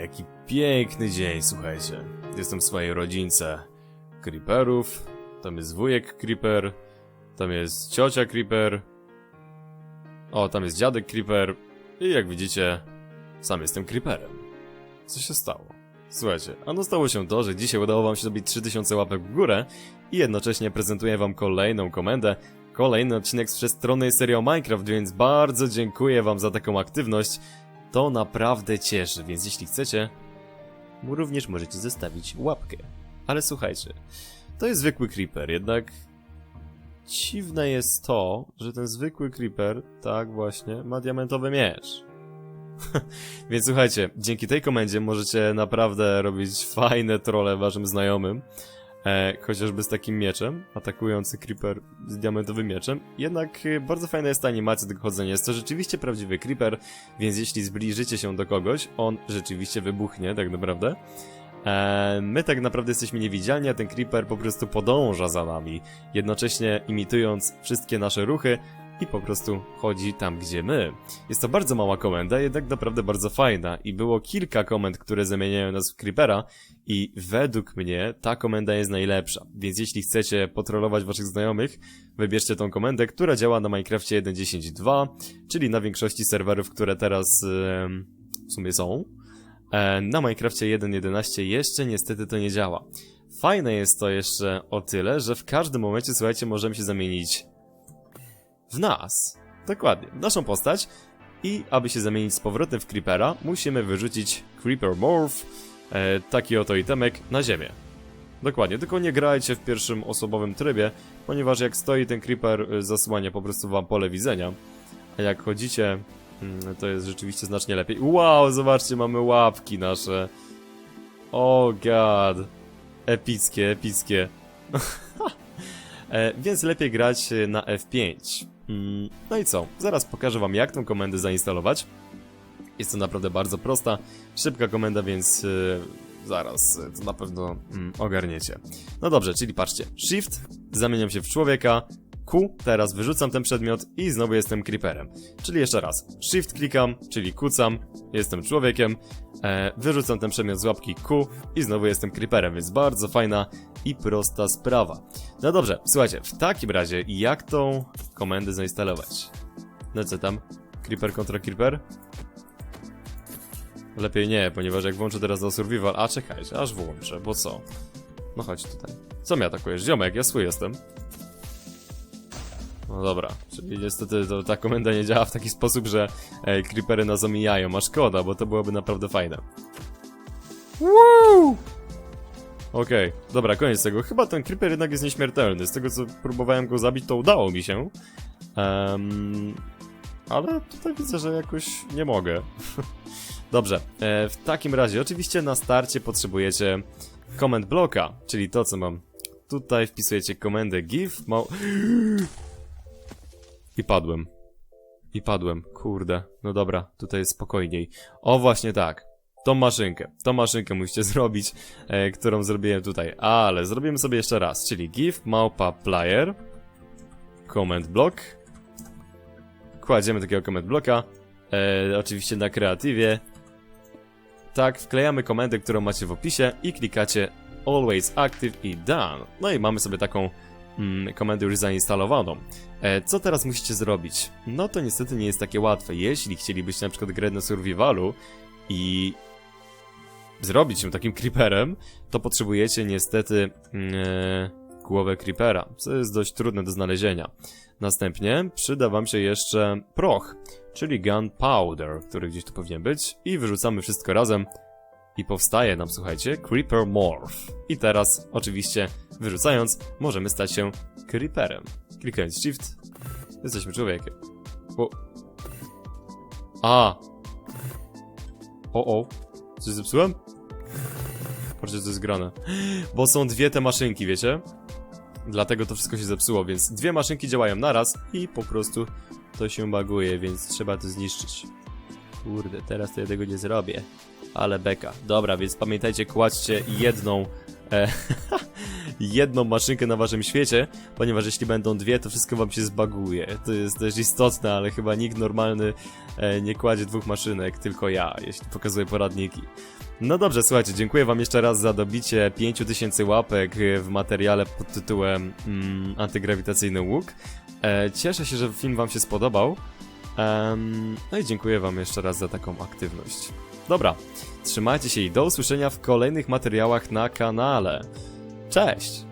jaki piękny dzień, słuchajcie. Jestem w swojej rodzince creeperów. Tam jest wujek creeper. Tam jest ciocia creeper. O, tam jest dziadek creeper. I jak widzicie, sam jestem creeperem. Co się stało? Słuchajcie, ano stało się to, że dzisiaj udało wam się zrobić 3000 łapek w górę i jednocześnie prezentuję wam kolejną komendę, kolejny odcinek z przestronnej serii o Minecraft, więc bardzo dziękuję wam za taką aktywność. To naprawdę cieszy, więc jeśli chcecie, również możecie zostawić łapkę. Ale słuchajcie, to jest zwykły creeper, jednak dziwne jest to, że ten zwykły creeper, tak właśnie, ma diamentowy miecz. Więc słuchajcie, dzięki tej komendzie możecie naprawdę robić fajne trole waszym znajomym. E, chociażby z takim mieczem, atakujący creeper z diamentowym mieczem. Jednak e, bardzo fajna jest ta animacja tego chodzenia. Jest to rzeczywiście prawdziwy creeper, więc jeśli zbliżycie się do kogoś, on rzeczywiście wybuchnie, tak naprawdę. E, my tak naprawdę jesteśmy niewidzialni, a ten creeper po prostu podąża za nami, jednocześnie imitując wszystkie nasze ruchy i po prostu chodzi tam, gdzie my. Jest to bardzo mała komenda, jednak naprawdę bardzo fajna i było kilka komend, które zamieniają nas w creepera i według mnie ta komenda jest najlepsza. Więc jeśli chcecie potrolować waszych znajomych, wybierzcie tą komendę, która działa na Minecrafcie 1.10.2, czyli na większości serwerów, które teraz em, w sumie są. E, na Minecrafcie 1.11 jeszcze niestety to nie działa. Fajne jest to jeszcze o tyle, że w każdym momencie, słuchajcie, możemy się zamienić w nas. Dokładnie, w naszą postać. I aby się zamienić z powrotem w Creepera, musimy wyrzucić Creeper Morph, e, taki oto itemek, na ziemię. Dokładnie, tylko nie grajcie w pierwszym osobowym trybie, ponieważ jak stoi ten Creeper, e, zasłania po prostu wam pole widzenia. A jak chodzicie, mm, to jest rzeczywiście znacznie lepiej. Wow, zobaczcie, mamy łapki nasze. Oh god. Epickie, epickie. e, więc lepiej grać e, na F5. Mm, No i co? Zaraz pokażę wam jak tą komendę zainstalować. Jest to naprawdę bardzo prosta, szybka komenda, więc yy, zaraz yy, to na pewno mm, ogarniecie. No dobrze, czyli patrzcie. Shift, zamieniam się w człowieka. Q, teraz wyrzucam ten przedmiot i znowu jestem creeperem. Czyli jeszcze raz. Shift klikam, czyli kucam, jestem człowiekiem. E, wyrzucam ten przedmiot z łapki Q i znowu jestem creeperem, więc bardzo fajna i prosta sprawa. No dobrze, słuchajcie, w takim razie jak tą komendę zainstalować? No co tam? Creeper kontra creeper? Lepiej nie, ponieważ jak włączę teraz do survival... A czekajcie, aż włączę, bo co? No chodź tutaj. Co mnie atakujesz? Ziomek, ja swój jestem. No dobra, czyli niestety to, ta komenda nie działa w taki sposób, że e, creepery nas omijają, a szkoda, bo to byłoby naprawdę fajne. Woo! Okej, dobra, koniec tego. Chyba ten creeper jednak jest nieśmiertelny. Z tego co próbowałem go zabić, to udało mi się. Em, ale tutaj widzę, że jakoś nie mogę. Dobrze, e, w takim razie oczywiście na starcie potrzebujecie command bloka, czyli to co mam. Tutaj wpisujecie komendę give, ma... I padłem. I padłem, kurde. No dobra, tutaj jest spokojniej. O, właśnie tak. Tą maszynkę, tą maszynkę musicie zrobić, e, którą zrobiłem tutaj. Ale zrobimy sobie jeszcze raz, czyli give małpa player command block. Kładziemy takiego command blocka. E, oczywiście na kreatywie. Tak, wklejamy komendę, którą macie w opisie i klikacie always active i done. No i mamy sobie taką mm, komendę już zainstalowaną. E, co teraz musicie zrobić? No to niestety nie jest takie łatwe. Jeśli chcielibyście na przykład grać na survivalu i zrobić się takim creeperem, to potrzebujecie niestety mm, e, głowę creepera, co jest dość trudne do znalezienia. Następnie przyda wam się jeszcze proch, czyli gunpowder, który gdzieś tu powinien być i wyrzucamy wszystko razem i powstaje nam, słuchajcie, creeper morph. I teraz, oczywiście, wyrzucając, możemy stać się creeperem. Klikając shift, jesteśmy człowiekiem. O. A! O, o. Coś zepsułem? Patrzcie, co jest grane. Bo są dwie te maszynki, wiecie? Dlatego to wszystko się zepsuło, więc dwie maszynki działają naraz i po prostu to się baguje, więc trzeba to zniszczyć. Kurde, teraz to ja tego nie zrobię. Ale beka. Dobra, więc pamiętajcie, kładźcie jedną, e, jedną maszynkę na waszym świecie, ponieważ jeśli będą dwie, to wszystko wam się zbaguje. To jest też istotne, ale chyba nikt normalny e, nie kładzie dwóch maszynek, tylko ja, jeśli pokazuję poradniki. No dobrze, słuchajcie, dziękuję wam jeszcze raz za dobicie 5000 łapek w materiale pod tytułem mm, Antygrawitacyjny łuk. E, cieszę się, że film wam się spodobał. No i dziękuję wam jeszcze raz za taką aktywność. Dobra, trzymajcie się i do usłyszenia w kolejnych materiałach na kanale. Cześć!